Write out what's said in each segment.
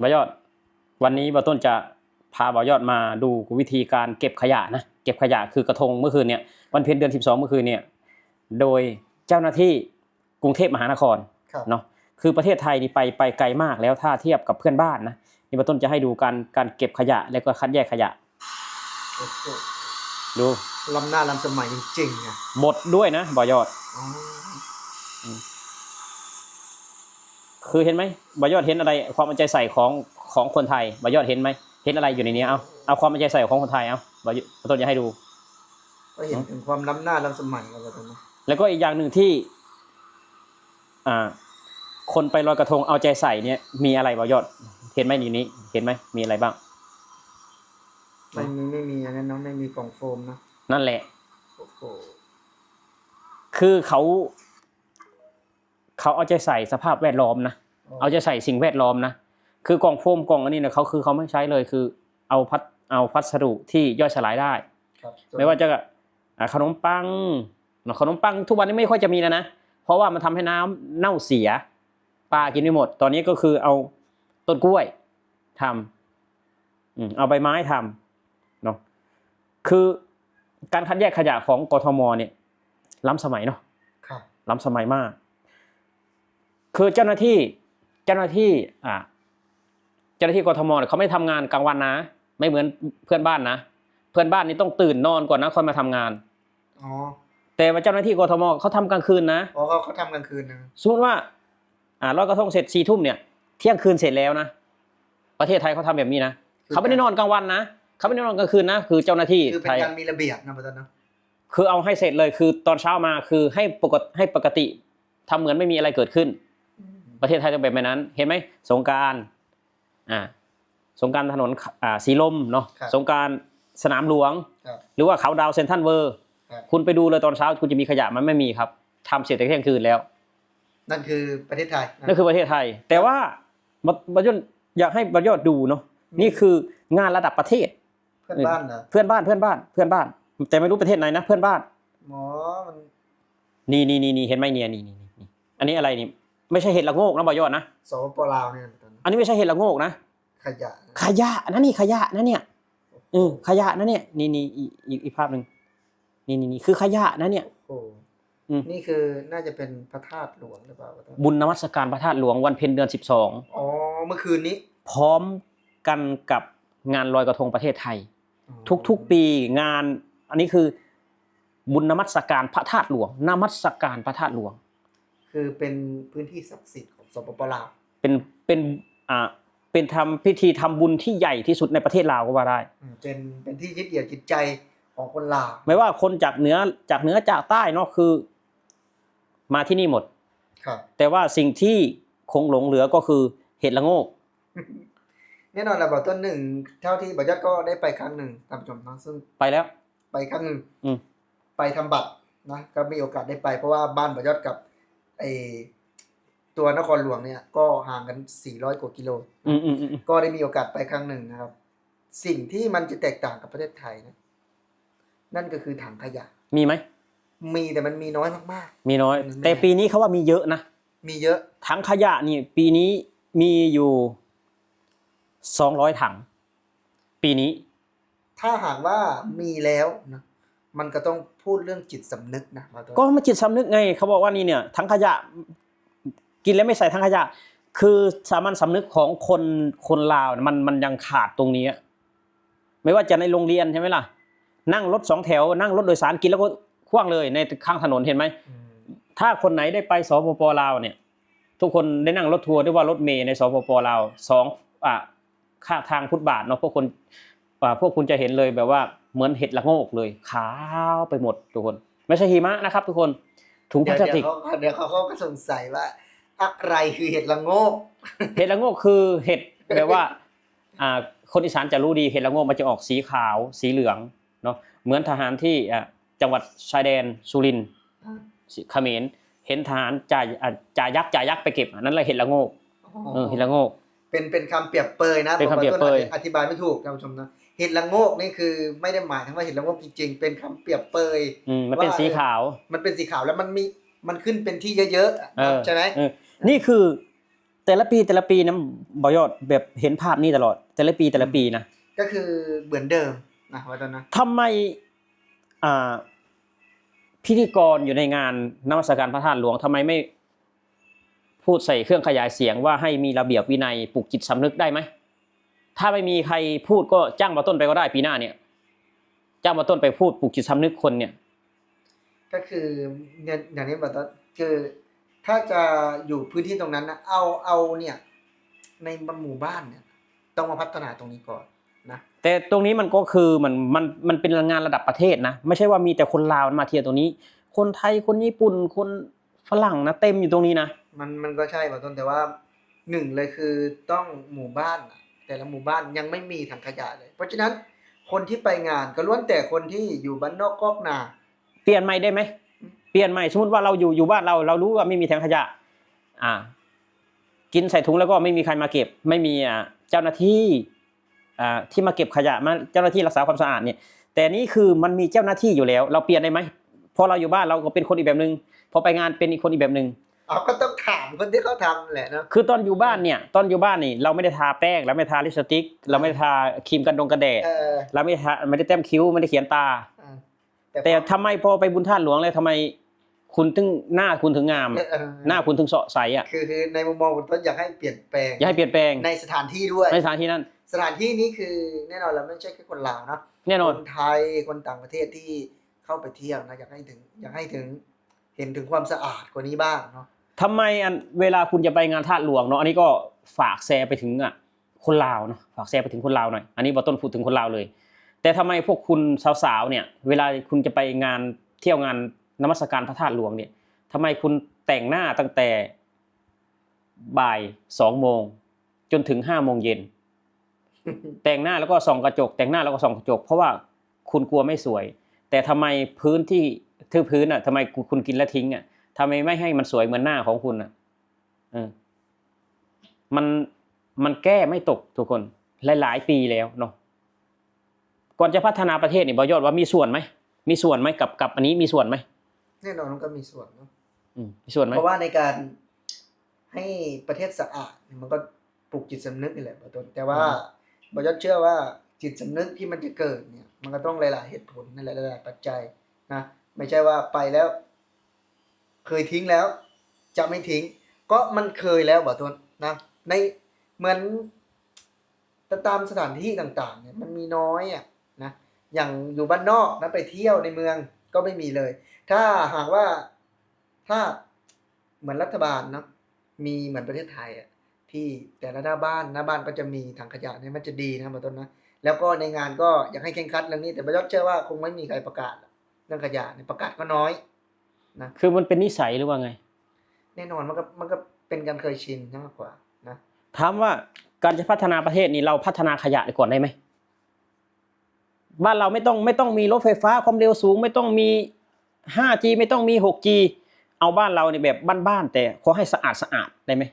บอยอด วันนี้บอต้นจะพาบอยอดมาดูวิธีการเก็บขยะนะ เก็บขยะคือกระทงเมื่อคืนเนี่ยวันเพ็ญเดือน 12 เมื่อคืนเนี่ยโดยเจ้าหน้าที่กรุงเทพมหานครครับเนาะคือประเทศไทยนี่ไปไปไกลมากแล้วถ้าเทียบกับเพื่อนบ้านนะนี่บอต้นจะให้ดูการการเก็บขยะแล้วก็คัดแยกขยะโอ้โหดูล้ำหน้าล้ำสมัยจริงๆอะหมดด้วยนะบอยอดอ๋อ คือเห็นไหมบอยอดเห็นอะไร ความเอาใจใส่ของของคนไทยบอยอดเห็นไหมเห็นอะไรอยู่ในนี้เอาเอาความเอาใจใส่ของคนไทยเอาบอยบอต้นจะให้ดู ก็เห็นถึงความล้ำหน้าล้ำสมัยกันแล้วนะแล้วก็อีกอย่างหนึ่งที่ อ่า คนไปลอยกระทงเอาใจใส่เนี่ย มีอะไรบอยอด เห็นไหมอยู่นี้ เห็นไหมมีอะไรบ้าง ไม่มีไม่มีอันนั้นเนาะไม่มีกล่องโฟมนะนั่นแหละ โอ้โหคือเขา เขาเอาใจใส่สภาพแวดล้อมนะ เอาใจใส่สิ่งแวดล้อมนะคือกล่องโฟมกล่องอันนี้เนี่ยเขาคือเขาไม่ใช้เลยคือเอาพัดเอาพัสดุที่ย่อยสลายได้ครับไม่ว่าจะอ่าขนมปังเนอะขนมปังทุกวันนี้ไม่ค่อยจะมีแล้วนะเพราะว่ามันทำให้น้ำเน่าเสียปลากินไม่หมด ตอนนี้ก็คือเอาต้นกล้วยทำอืมเอาใบไม้ทำเนาะคือการคัดแยกขยะของกทมเนี่ย ล้ำสมัยเนาะครับล้ำสมัยมาก คือเจ้าหน้าที่ เจ้าหน้าที่อ่าเจ้าหน้าที่กทมเนี่ยเขาไม่ทำงานกลางวันนะ ไม่เหมือนเพื่อนบ้านนะ เพื่อนบ้านนี่ต้องตื่นนอนก่อนนะค่อยมาทำงานอ๋อแต่ว่าเจ้าหน้าที่กทมเขาทำกลางคืนนะอ๋อเขาเขาทำกลางคืนนะสมมติว่า อ่าลอยกระทงเสร็จสี่ทุ่มเนี่ยเที่ยงคืนเสร็จแล้วนะประเทศไทยเขาทำแบบนี้นะเขาไม่ได้นอนกลางวันนะเขาไม่ได้นอนกลางคืนนะคือเจ้าหน้าที่คือเป็ไทนยการมีระเบียบนะพระเจ้านะคือเอาให้เสร็จเลยคือตอนเช้ามาคือให้ปกติให้ปกติทำเหมือนไม่มีอะไรเกิดขึ้น ประเทศไทยต้องเป็นแบบนั้น เห็นไหมสงกรารอ่าสงกรารถนนอ่าสีลมเนาะครับสงกรารสนามหลวงครับหรือว่าเขาดาวเซนทรัลเวอร์ครับคุณไปดูเลยตอนเช้าคุณจะมีขยะมันไม่มีครับทำเสร็จแต่เที่ยงคืนแล้ว นั่นคือประเทศไทยะนั่นคือประเทศไทย แต่ว่าบบัยนอยากให้บยอดดูเนาะนี่คืองานระดับประเทศ เพื่อนบ้านเหรอเพื่อนบ้านเพื่อนบ้านเพื่อนบ้าน แต่ไม่รู้ประเทศไหนนะเพื่อนบ้านหมอมันนี่นี่นี่นี่เห็นไหมเนี่ยนี่นี่นี่อันนี้อะไรนี่ ไม่ใช่เห็ดละโงกนะบอยอดนะสปปลาวเนี่ยพระเจ้านะอันนี้ไม่ใช่เห็ดละโงกนะขยะนะขยะนะนี่ขยะนะเนี่ยเออขยะนะเนี่ยนี่นี่อีกอีกอีกภาพหนึ่งนี่นี่นี่คือขยะนะเนี่ยโอ้โหอืมนี่คือน่าจะเป็นพระธาตุหลวงหรือเปล่าพระเจ้าบุญนมัสการพระธาตุหลวงวันเพ็ญเดือนสิบสองอ๋อเมื่อคืนนี้ พร้อมกันกับงานลอยกระทงประเทศไทยอ๋อทุกๆปีงาน อันนี้คือบุญนมัสการพระธาตุหลวงนมัสการพระธาตุหลวง คือเป็นพื้นที่ศักดิ์สิทธิ์ของสปปลาวเป็นเป็นอ่าเป็นทำพิธีทำบุญที่ใหญ่ที่สุดในประเทศลาวก็ว่าได้ อืมเป็นเป็นที่ยึดเหนี่ยวจิตใจของคนลาวไม่ว่าคนจากเหนือจากเหนือจากใต้เนาะคือ มาที่นี่หมด ครับ แต่ว่าสิ่งที่คงหลงเหลือก็คือเห็ดละโงก แน่นอนระเบิดต้นหนึ่งเท่าที่บัจจัดก็ได้ไปครั้งหนึ่งตามชมเนาะซึ่งไปแล้ว ไปครั้งหนึ่งอืม ไปทำบัตรนะก็มีโอกาสได้ไปเพราะว่าบ้านบัจจัดกับ ไอตัวนครหลวงเนี่ย ก็ห่างกัน 400 กว่ากิโลอืมอืมอืมอืมก็ได้มีโอกาสไปครั้งหนึ่งนะครับ สิ่งที่มันจะแตกต่างกับประเทศไทยนะ นั่นก็คือถังขยะ มีไหม มีแต่มันมีน้อยมาก มีน้อยอืมแต่ปีนี้เขาว่ามีเยอะนะ ๆ มีเยอะ ถังขยะนี่ปีนี้มีอยู่สองร้อยถัง ปีนี้ ถ้าหากว่ามีแล้วนะ มันก็ต้องพูดเรื่องจิตสำนึกนะมาตัวก็มาจิตสำนึกไงเขาบอกว่านี่เนี่ยถังขยะกินแล้วไม่ใส่ถังขยะ คือสามัญสำนึกของคนคนลาวมันมันยังขาดตรงนี้อะไม่ว่าจะในโรงเรียนใช่ไหมล่ะ นั่งรถสองแถว นั่งรถโดยสารกินแล้วก็คว้างเลยในข้างถนนเห็นไหมถ้าคนไหนได้ไปสปปลาวเนี่ย ทุกคนได้นั่งรถทัวร์หรือว่ารถเมล์ในสปปลาวสองอ่าข้างทางฟุตบาทเนาะพวกคนอ่าพวกคุณจะเห็นเลยแบบว่า เหมือนเห็ดละโงกเลยขาวไปหมดทุกคน ไม่ใช่หิมะนะครับ ทุกคนถุงพเดี๋ลายวสติกเดี๋ยวเขาเดี๋ยวเขาเขาก็สงสัยว่าอะไรคือเห็ดละโงก เห็ดละโงกคือเห็ดแบบว่าอ่าคนอีสานจะรู้ดีเห็ดละโงกมันจะออกสีขาว สีเหลืองเนาะเหมือนทหารที่อ่าจังหวัดชายแดนสุรินทร์เขมรเห็นทหารจ่ายอะจ่ายักษ์จ่ายักษ์ไปเก็บอันนั้นแหละเห็ดละโงกเออเห็ดละโงกเป็นเป็นคำเปรียบเปยนะเป็นคำเปรียบเปยผมว่าต้นอธิบายไม่ถูกท่านผู้ชมนะ เห็ดละโงกนี่คือไม่ได้หมายถึงว่าเห็ดละโงกจริงๆ เป็นคำเปรียบเปยอืมมันเป็นว่าสีขาว มันเป็นสีขาวแล้วมันมีมันขึ้นเป็นที่เยอะๆอะเออใช่ไหมเออนี่คือแต่ละปีแต่ละปีนะบอยอดแบบเห็นภาพนี้ตลอด แต่ละปีแต่ละปีนะก็คือเหมือนเดิมนะว่าตอนนั้นทำไมอ่าพิธีกรอยู่ในงานนมัสการพระธาตุหลวงทำไมไม่ พูดใส่เครื่องขยายเสียงว่าให้มีระเบียบวินัยปลูกจิตสำนึกได้ไหม ถ้าไม่มีใครพูดก็จ้างมาต้นไปก็ได้ปีหน้าเนี่ย จ้างมาต้นไปพูดปลูกจิตสำนึกคนเนี่ย ก็คือเนี่ยอย่างนี้แบบว่าคือถ้าจะอยู่พื้นที่ตรงนั้นนะเอาเอาเนี่ย ในหมู่บ้านเนี่ย ต้องมาพัฒนาตรงนี้ก่อนนะแต่ตรงนี้มันก็คือมันมันมันเป็นงานระดับประเทศนะไม่ใช่ว่ามีแต่คนลาวมาเที่ยวตรงนี้ คนไทยคนญี่ปุ่นคนฝรั่งนะเต็มอยู่ตรงนี้นะมันมันก็ใช่แบบต้นแต่ว่าหนึ่งเลยคือต้องหมู่บ้านน่ะ แต่ละหมู่บ้านยังไม่มีถังขยะเลย เพราะฉะนั้นคนที่ไปงานก็ล้วนแต่คนที่อยู่บ้านนอกกอกนา เปลี่ยนใหม่ได้ไหมเปลี่ยนใหม่สมมติว่าเราอยู่อยู่บ้านเราเรารู้ว่าไม่มีถังขยะ อ่า กินใส่ถุงแล้วก็ไม่มีใครมาเก็บ ไม่มีอ่าเจ้าหน้าที่อ่าที่มาเก็บขยะมาเจ้าหน้าที่รักษาความสะอาดเนี่ย แต่นี่คือมันมีเจ้าหน้าที่อยู่แล้ว เราเปลี่ยนได้ไหมพอเราอยู่บ้านเราก็เป็นคนอีกแบบหนึ่งพอไปงานเป็นอีกคนอีกแบบหนึ่ง เอาก็ต้องถามคนที่เขาทำแหละเนาะคือตอนอยู่บ้านเนี่ย ตอนอยู่บ้านนี่เราไม่ได้ทาแป้งเราไม่ได้ทาลิปสติก เราไม่ได้ทาครีมกันดงกันแดดเออเราไม่ได้ทาไม่ได้แต้มคิ้วไม่ได้เขียนตาเออแต่ทำไมพอไปบุญท่าตุหลวงเลยทำไม คุณถึงหน้าคุณถึงงามเออเออหน้าคุณถึงเสาะใสอะคือคือในมุมมองคุณต้นอยากให้เปลี่ยนแปลง อย่าให้เปลี่ยนแปลงในสถานที่ด้วย ในสถานที่นั้นสถานที่นี้คือแน่นอนเราไม่ใช่แค่คนลาวนะแน่นอน คนไทยคนต่างประเทศที่เข้าไปเที่ยวนะอยากให้ถึงอยากให้ถึงเห็นถึงความสะอาดกว่านี้บ้างเนาะ ทำไมอันเวลาคุณจะไปงานธาตุหลวงเนาะอันนี้ก็ฝากแชร์ไปถึงอะคนลาวเนาะฝากแชร์ไปถึงคนลาวหน่อยอันนี้บอต้นพูดถึงคนลาวเลย แต่ทำไมพวกคุณสาวๆเนี่ย เวลาคุณจะไปงานเที่ยวงานนมัสการพระธาตุหลวงเนี่ยทำไมคุณแต่งหน้าตั้งแต่บ่ายสองโมงจนถึงห้าโมงเย็นแต่งหน้าแล้วก็ส่องกระจก แต่งหน้าแล้วก็ส่องกระจก เพราะว่าคุณกลัวไม่สวย แต่ทำไมพื้นที่ทื่อพื้นอะทำไมคุณกินแล้วทิ้งอะ ทำไมไม่ให้มันสวยเหมือนหน้าของคุณอะเออมันมันแก้ไม่ตกทุกคนหลาย ๆ ปีแล้วเนาะก่อนจะพัฒนาประเทศนี่บอยอดว่ามีส่วนไหมมีส่วนไหมกับกับอันนี้มีส่วนไหมแน่นอนมันก็มีส่วนเนาะอืมมีส่วนไหมเพราะว่าในการให้ประเทศสะอาดเนี่ยมันก็ปลูกจิตสำนึกนี่แหละบอต้นแต่ว่าบอยศเชื่อว่าจิตสำนึกที่มันจะเกิดเนี่ย มันก็ต้องหลาย ๆ เหตุผลในหลายๆปัจจัยนะไม่ใช่ว่าไปแล้ว เคยทิ้งแล้ว จะไม่ทิ้ง ก็มันเคยแล้วบอต้นนะ ในเหมือนตามสถานที่ต่างๆเนี่ยมันมีน้อยอะนะอย่างอยู่บ้านนอกนะไปเที่ยวในเมืองก็ไม่มีเลย ถ้าหากว่าถ้าเหมือนรัฐบาลเนาะมีเหมือนประเทศไทยอะที่แต่ละหน้าบ้านหน้าบ้านก็จะมีถังขยะเนี่ยมันจะดีนะบอต้นนะแล้วก็ในงานก็อยากให้เคร่งครัดเรื่องนี้แต่บอยศเชื่อว่าคงไม่มีใครประกาศเรื่องขยะเนี่ยประกาศก็น้อย คือมันเป็นนิสัยหรือว่าไง แน่นอนมันก็มันก็เป็นการเคยชินมากกว่านะถามว่าการจะพัฒนาประเทศนี่เราพัฒนาขยะก่อนได้ไหมบ้านเราไม่ต้องไม่ต้องมีรถไฟฟ้าความเร็วสูง ไม่ต้องมี 5G ไม่ต้องมี 6G เอาบ้านเราในแบบบ้านๆแต่ขอให้สะอาดสะอาดได้ไหม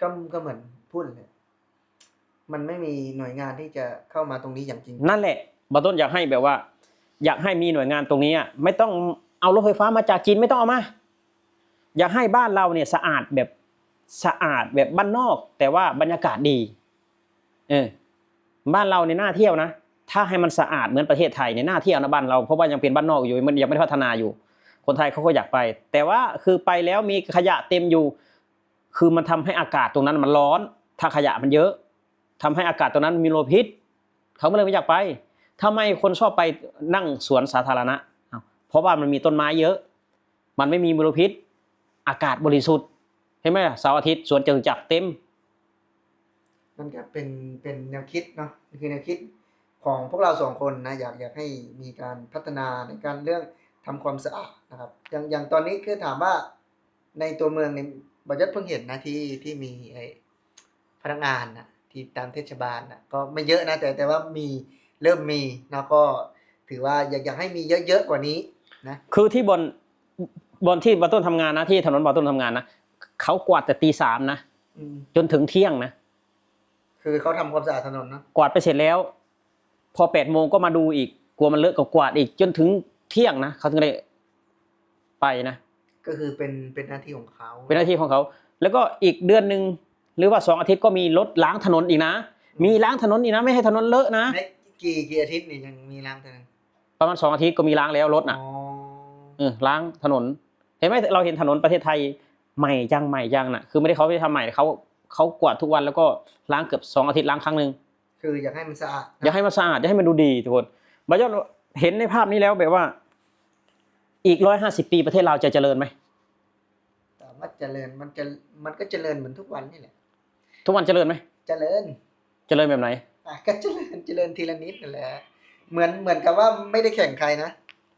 ก็ก็เหมือนพูดเลยมันไม่มีหน่วยงานที่จะเข้ามาตรงนี้อย่างจริง นั่นแหละบอต้นอยากให้แบบว่า อยากให้มีหน่วยงานตรงนี้อะไม่ต้องเอารถไฟฟ้ามาจากจีนไม่ต้องเอามา อยากให้บ้านเราเนี่ยสะอาดแบบสะอาดแบบบ้านนอก แต่ว่าบรรยากาศดีเออบ้านเราในยน่าเที่ยวนะ ถ้าให้มันสะอาดเหมือนประเทศไทยเนี่ยน่าเที่ยวนะบ้านเราเพราะว่ายังเป็นบ้านนอกอยู่มันยังไม่พัฒนาอยู่ คนไทยเขาก็อยากไป แต่ว่าคือไปแล้วมีขยะเต็มอยู่ คือมันทำให้อากาศตรงนั้นมันร้อน ถ้าขยะมันเยอะทำให้อากาศตรงนั้นมีมลพิษเขาก็เลยไม่อยากไป ทำไมคนชอบไปนั่งสวนสาธารณะ เพราะว่ามันมีต้นไม้เยอะ มันไม่มีมลพิษ อากาศบริสุทธิ์เห็นไหมเสาร์อาทิตย์สวนจตุจักรเต็มนั่นก็เป็นเป็นแนวคิดเนาะนี่คือแนวคิดของพวกเราสองคนนะอยากอยากให้มีการพัฒนาในการเรื่องทำความสะอาดนะครับ อย่างอย่างตอนนี้คือถามว่าในตัวเมืองในบัญญัติเพิ่งเห็นนะที่ที่มีไอพนักงานนะที่ตามเทศบาลนะก็ไม่เยอะนะแต่แต่ว่ามี เริ่มมีนะก็ถือว่าอยากอยากให้มีเยอะๆกว่านี้นะคือที่บนบนที่บอต้นทำงานนะที่ถนนบอต้นทำงานนะเขากวาดแต่ตีสามนะอืมจนถึงเที่ยงนะคือเขาทำความสะอาดถนนเนาะกวาดไปเสร็จแล้ว พอแปดโมงก็มาดูอีกกลัวมันเลอะก็กวาดอีกจนถึงเที่ยงนะเขาถึงได้ไปนะก็คือเป็นเป็นหน้าที่ของเขา เป็นหน้าที่ของเขา แล้วก็อีกเดือนหนึ่งหรือว่าสองอาทิตย์ก็มีรถล้างถนนอีกนะ มีล้างถนนอีกนะ ไม่ให้ถนนเลอะนะใน กี่กี่อาทิตย์นี่ยังมีล้างเท่านั้นประมาณสองอาทิตย์ก็มีล้างแล้วรถน่ะอ๋อเออล้างถนนเห็นไหมเราเห็นถนนประเทศไทยใหม่จังใหม่จังน่ะ คือไม่ได้เขาไม่ได้ทำใหม่เขาเขากวาดทุกวันแล้วก็ล้างเกือบสองอาทิตย์ล้างครั้งหนึ่งคืออยากให้มันสะอาดนะอยากให้มันสะอาดอยากให้มันดูดีทุกคนบายอนเห็นในภาพนี้แล้วแบบว่า อีกร้อยห้าสิบปีประเทศเราจะเจริญไหมแต่ว่าเจริญมันจะมันก็เจริญเหมือนทุกวันนี่แหละ ทุกวันเจริญไหมเจริญ เจริญแบบไหนอะ ก็เจริญเจริญทีละนิดนั่นแหละเหมือนเหมือนกับว่าไม่ได้แข่งใครนะ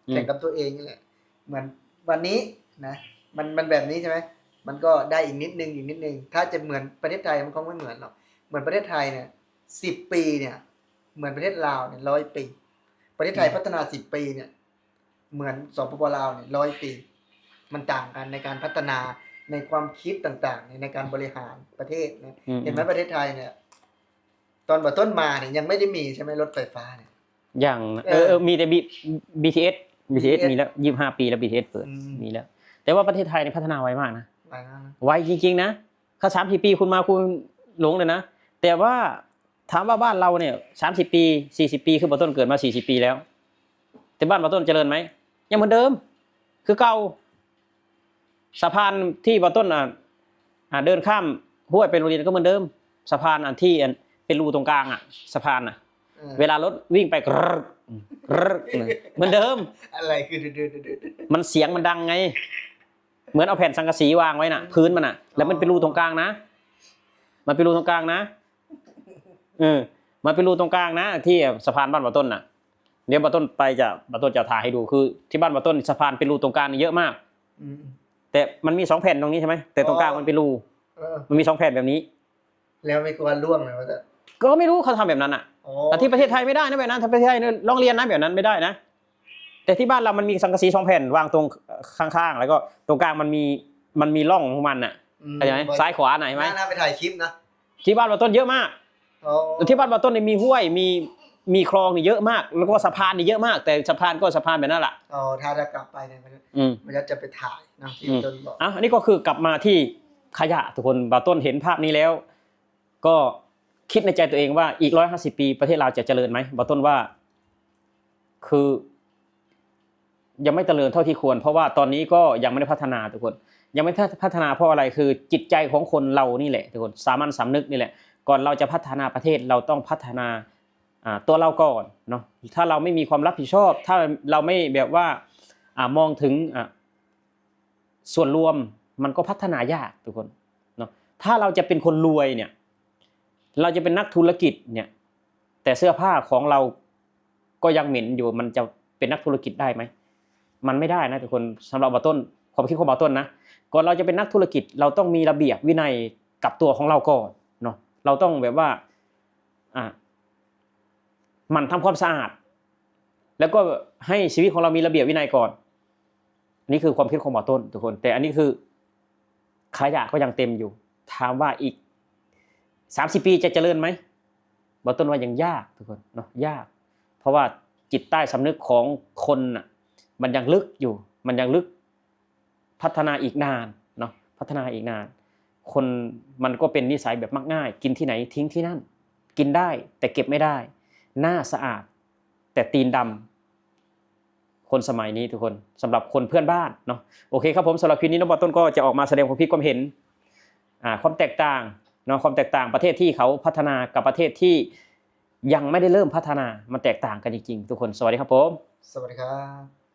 อืมแข่งกับตัวเองนี่แหละเหมือนวันนี้นะ มันมันแบบนี้ใช่ไหมมันก็ได้อีกนิดนึงอีกนิดนึง ถ้าจะเหมือนประเทศไทยมันคงไม่เหมือนหรอกเหมือนประเทศไทยเนี่ยสิบปีเนี่ย เหมือนประเทศลาวเนี่ยร้อยปี ประเทศไทยพัฒนาสิบปีเนี่ย เหมือนสปปลาวเนี่ยร้อยปี มันต่างกันในการพัฒนาในความคิดต่างๆ ในการบริหารประเทศนะอืมเห็นไหมประเทศไทยเนี่ย ตอนบ่ต้นมาเนี่ยยังไม่ได้มีใช่ไหมรถไฟฟ้าเนี่ย อย่างนะเอเอออเออมีแต่ B BTS BTS BTS มีแล้วยี่ห้าปีแล้ว BTS เปิดอืม มีแล้ว แต่ว่าประเทศไทยเนี่ยพัฒนาไวมากนะ ไปแล้วนะไวจริงๆนะถ้าสามสิบปีคุณมาคุณหลงเลยนะ แต่ว่าถามว่าบ้านเราเนี่ยสามสิบปีสี่สิบปีคือบัต้นเกิดมาสี่สิบปีแล้ว แต่บ้านบัต้นเจริญไหม ยังเหมือนเดิม คือเก่าสะพานที่บัต้นอะอ่าเดินข้ามห้วยเป็นโรงเรียนก็เหมือนเดิม สะพานอันที่อัน เป็นรูตรงกลางอะสะพานอะเออเวลารถวิ่งไปกรึ๊ดกรึ๊ดเหมือนเดิม อะไรคือดืดๆมันเสียงมันดังไง เหมือนเอาแผ่นสังกะสีวางไว้น่ะ พื้นมันน่ะ แล้วมันเป็นรูตรงกลางนะ มันเป็นรูตรงกลางนะเออมันเป็นรูตรงกลางนะ ที่สะพานบ้านบ่อต้นน่ะเดี๋ยวบ่อต้นไปจะบ่อต้นจะถ่ายให้ดูคือ ที่บ้านบ่อต้นสะพานเป็นรูตรงกลางนี่เยอะมากๆอืมแต่มันมีสองแผ่นตรงนี้ใช่ไหมแต่ตรงกลางอ๋อมันเป็นรูเออมันมีสองแผ่นแบบนี้ แล้วไม่กลัวล่วงเลยว่าจะ ก็ไม่รู้เขาทำแบบนั้นอะอ๋อแต่ที่ประเทศไทยไม่ได้นะแบบนั้นถ้าประเทศไทยเนี่ยร้องเรียนนะแบบนั้นไม่ได้นะ แต่ที่บ้านเรามันมีสังกะสีสองแผ่นวางตรงข้างๆ แล้วก็ตรงกลางมันมีมันมีร่องของมันอะอืมเข้าใจไหมซ้ายขวาไหนไหมน่าไปถ่ายคลิปนะที่บ้านบาต้นเยอะมากอ๋อที่บ้านบาต้นเนี่ยมีห้วยมีมีคลองนี่เยอะมาก แล้วก็สะพานนี่เยอะมาก แต่สะพานก็สะพานแบบนั้นแหละอ๋อถ้าจะกลับไปเนี่ยมันอืมมันจะไปถ่ายนะที่อืมต้นบอกอะอันนี้ก็คือกลับมาที่ขยะทุกคนบาต้นเห็นภาพนี้แล้ว ก็ คิดในใจตัวเองว่าอีกร้อยห้าสิบปีประเทศเราจะเจริญไหมบาต้นว่า คือ ยังไม่เจริญเท่าที่ควร เพราะว่าตอนนี้ก็ยังไม่ได้พัฒนาทุกคน ยังไม่ได้พัฒนาเพราะอะไรคือ จิตใจของคนเรานี่แหละทุกคนสามัญสำนึกนี่แหละ ก่อนเราจะพัฒนาประเทศเราต้องพัฒนาตัวเราก่อนเนาะถ้าเราไม่มีความรับผิดชอบ ถ้าเราไม่แบบว่ามองถึงส่วนรวมมันก็พัฒนายากทุกคนเนาะถ้าเราจะเป็นคนรวยเนี่ย เราจะเป็นนักธุรกิจเนี่ยแต่เสื้อผ้าของเราก็ยังเหม็นอยู่มันจะเป็นนักธุรกิจได้ไหมมันไม่ได้นะทุกคนสำหรับบาต้นความคิดของบาต้นนะก่อนเราจะเป็นนักธุรกิจเราต้องมีระเบียบวินัยกับตัวของเราก่อนเนาะเราต้องแบบว่าอะหมันทำความสะอาด แล้วก็ให้ชีวิตของเรามีระเบียบวินัยก่อนนี่คือความคิดของบาต้นทุกคน แต่อันนี้คือขยะก็ยังเต็มอยู่ ถามว่าอีก สามสิบปีจะเจริญไหมบาต้นว่ายังยากทุกคนเนาะยาก เพราะว่าจิตใต้สำนึกของคนน่ะมันยังลึกอยู่ มันยังลึกพัฒนาอีกนานเนาะพัฒนาอีกนาน คนมันก็เป็นนิสัยแบบมักง่าย กินที่ไหนทิ้งที่นั่น กินได้แต่เก็บไม่ได้ หน้าสะอาด แต่ตีนดำคนสมัยนี้ทุกคนสำหรับคนเพื่อนบ้านเนาะโอเคครับผมสำหรับคลิปนี้น้องบอลต้นก็จะออกมาแสดงความคิดความเห็นความแตกต่าง เนาะความแตกต่างประเทศที่เขาพัฒนากับประเทศที่ยังไม่ได้เริ่มพัฒนามันแตกต่างกันจริงๆทุกคนสวัสดีครับผม สวัสดีครับ